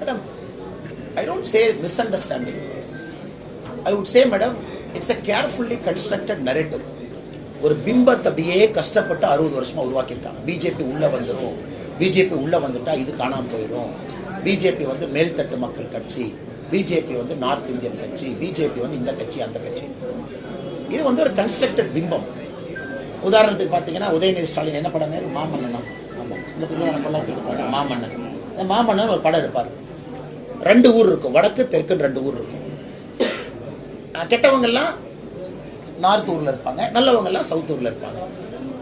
Madam I don't say misunderstanding I would say madam it's a carefully constructed narrative ஒரு பிம்பத்தை அப்படியே கஷ்டப்பட்டு அறுபது வருஷமா உருவாக்கியிருக்காங்க. பிஜேபி உள்ள வந்துடும் பிஜேபி உள்ள வந்துட்டா இது காணாமல் போயிடும் பிஜேபி வந்து மேல்தட்டு மக்கள் கட்சி. பிஜேபி வந்து நார்த் இந்தியன் கட்சி. பிஜேபி வந்து இந்த கட்சி அந்த கட்சி. இது வந்து ஒரு கன்ஸ்ட்ரக்டட் பிம்பம். உதாரணத்துக்கு பார்த்தீங்கன்னா உதயநிதி ஸ்டாலின் என்ன படம் மாமன்னனா இந்த பிள்ளையான பொள்ளாச்சி எடுத்தாங்க மாமன்னன். இந்த மாமன்னன் ஒரு படம் எடுப்பார். ரெண்டு ஊர் இருக்கும். வடக்கு தெற்குன்னு ரெண்டு ஊர் இருக்கும். கெட்டவங்கெல்லாம் நார்த் ஊர்ல இருப்பாங்க. நல்லவங்கெல்லாம் சவுத் ஊர்ல இருப்பாங்க.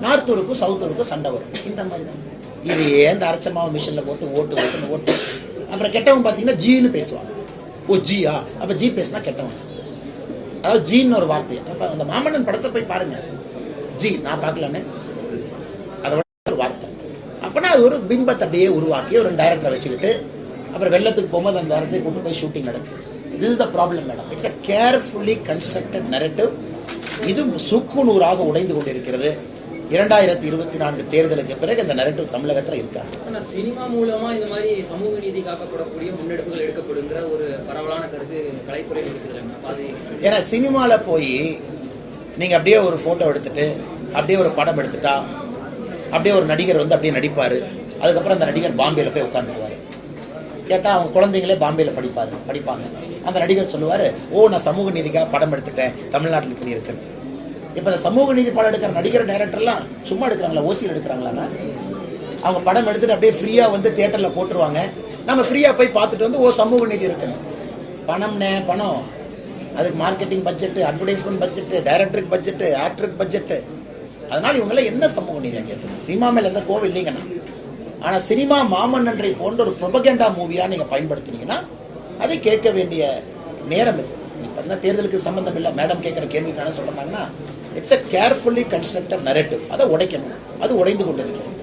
நார்த் ஊருக்கும் சவுத் ஊருக்கும் சண்டை வரும். இந்த மாதிரி தான். இது ஏந்த அரைச்சமாவை மிஷினில் போட்டு ஓட்டு ஓட்டுன்னு ஓட்டு? அப்புறம் கெட்டவன் பார்த்தீங்கன்னா ஜீன்னு பேசுவாங்க. ஓ ஜியா அப்போ ஜி பேசினா கெட்டவன். அதாவது ஜீன்னு ஒரு வார்த்தை. அப்போ அந்த மாமன்னன் படத்தை போய் பாருங்க. ஜி நான் பார்க்கலன்னு. அதை ஒரு வார்த்தை. அப்பனா அது ஒரு பிம்பத்தை அப்படியே உருவாக்கி ஒரு டைரக்டரை வச்சுக்கிட்டு அப்புறம் வெள்ளத்துக்கு போகும்போது அந்த டைரக்டரை கூட்டு போய் ஷூட்டிங் நடக்குது this is the problem madam it's a carefully constructed narrative இது சுக்குநூறாக உடைந்து கொண்டிருக்கிறது. இரண்டாயிரத்தி இருபத்தி நான்கு தேர்தலுக்கு பிறகு இந்த நெரட்டிவ் தமிழகத்தில் இருக்காது ஆனா சினிமா மூலமா இந்த மாதிரி சமூக நீதி காக்கப்படக்கூடிய முன்னெடுப்புகள் எடுக்கப்படுங்கிற ஒரு பரவலான கருத்து கலைத்துறையில் இருக்குது ஏன்னா சினிமாவில் போய் நீங்கள் அப்படியே ஒரு ஃபோட்டோ எடுத்துட்டு அப்படியே ஒரு படம் எடுத்துட்டா அப்படியே ஒரு நடிகர் வந்து அப்படியே நடிப்பார். அதுக்கப்புறம் அந்த நடிகர் பாம்பேயில் போய் உட்காந்துக்குவார் கேட்டால் அவங்க குழந்தைங்களே பாம்பேயில் படிப்பார் படிப்பாங்க. அந்த நடிகர் சொல்லுவார் ஓ நான் சமூக நீதிக்காக படம் எடுத்துட்டேன் தமிழ்நாட்டில் இப்படி இருக்குன்னு இப்போ இந்த சமூக நீதி படம் எடுக்கிற நடிகர் டைரக்டர்லாம் சும்மா எடுக்கிறாங்களா ஓசியில் எடுக்கிறாங்களாண்ணா? அவங்க படம் எடுத்துட்டு அப்படியே ஃப்ரீயாக வந்து தேட்டரில் போட்டுருவாங்க. நம்ம ஃப்ரீயாக போய் பார்த்துட்டு வந்து ஓ சமூக நீதி இருக்கணும் பணம்னே பணம். அதுக்கு மார்க்கெட்டிங் பட்ஜெட்டு அட்வர்டைஸ்மெண்ட் பட்ஜெட்டு டைரக்டருக்கு பட்ஜெட்டு ஆக்டருக்கு பட்ஜெட்டு அதனால் இவங்களாம் என்ன சமூக நீதி கேட்குது சினிமா மேலே எந்த கோவில் இல்லைங்கண்ணா. ஆனால் சினிமா மாமன்னன்றை போன்ற ஒரு ப்ரொபகேண்டா மூவியாக நீங்கள் பயன்படுத்தினீங்கன்னா அதை கேட்க வேண்டிய நேரம் இது. பார்த்தீங்கன்னா தேர்தலுக்கு சம்பந்தம் இல்லை. மேடம் கேட்குற கேள்விக்கு என்ன சொல்கிறாங்கன்னா it's a carefully constructed narrative அதை உடைக்கணும். அது உடைந்து கொண்டிருக்கிறது.